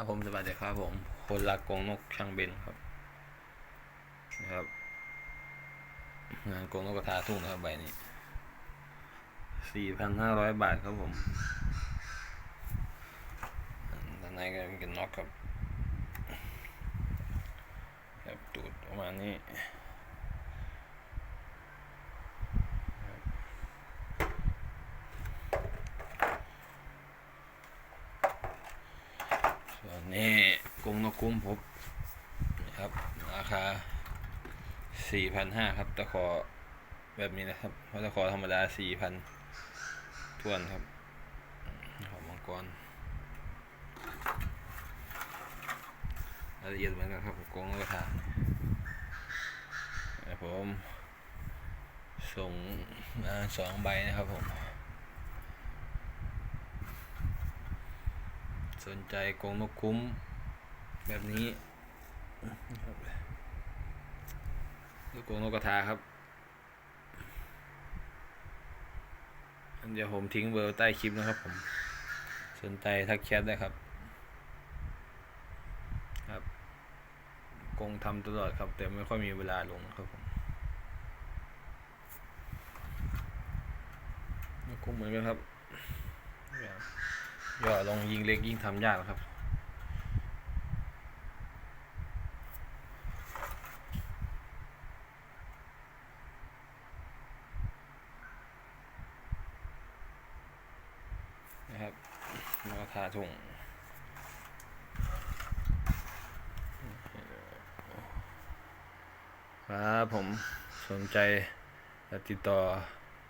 ครับผมสวัสดีครับผมคนรักกงนกช่างเบนครับนะครับ งานกองนกกระทาทุ่งนะครับใบนี้สี่พันห้าร้อยบาทครับผมด้านในก็เป็นน็อกครับแบบตูดประมาณนี้ นนี้กรงนกคุ้มพบนะครับ ราคาสี่พันห้าครับตะขอแบบนี้นะครับเพราะตะขอธรรมดาสี่พันทวนครับขอมังกรรายละเอียดเหมือนกันครับกรงกระทาแต่ผมส่งมาสองใบนะครับผม สนใจกรงนกคุ้ม แบบนี้นะครับหรือกงนกกระทาครับเดี๋ยวผมทิ้งเบอร์ใต้คลิปนะครับผม สนใจทักแชทได้ครับ ครับกงทำตลอดครับ แต่ไม่ค่อยมีเวลาลงครับผมนกคุ้มเหมือนกันครับ ย่อลงยิงเล็กยิ่งทำยากนะครับ นะครับมาทาถุงครับผมสนใจติดต่อ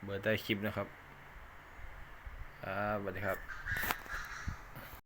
เบอร์ใต้คลิปนะครับ ครับสวัสดีครับ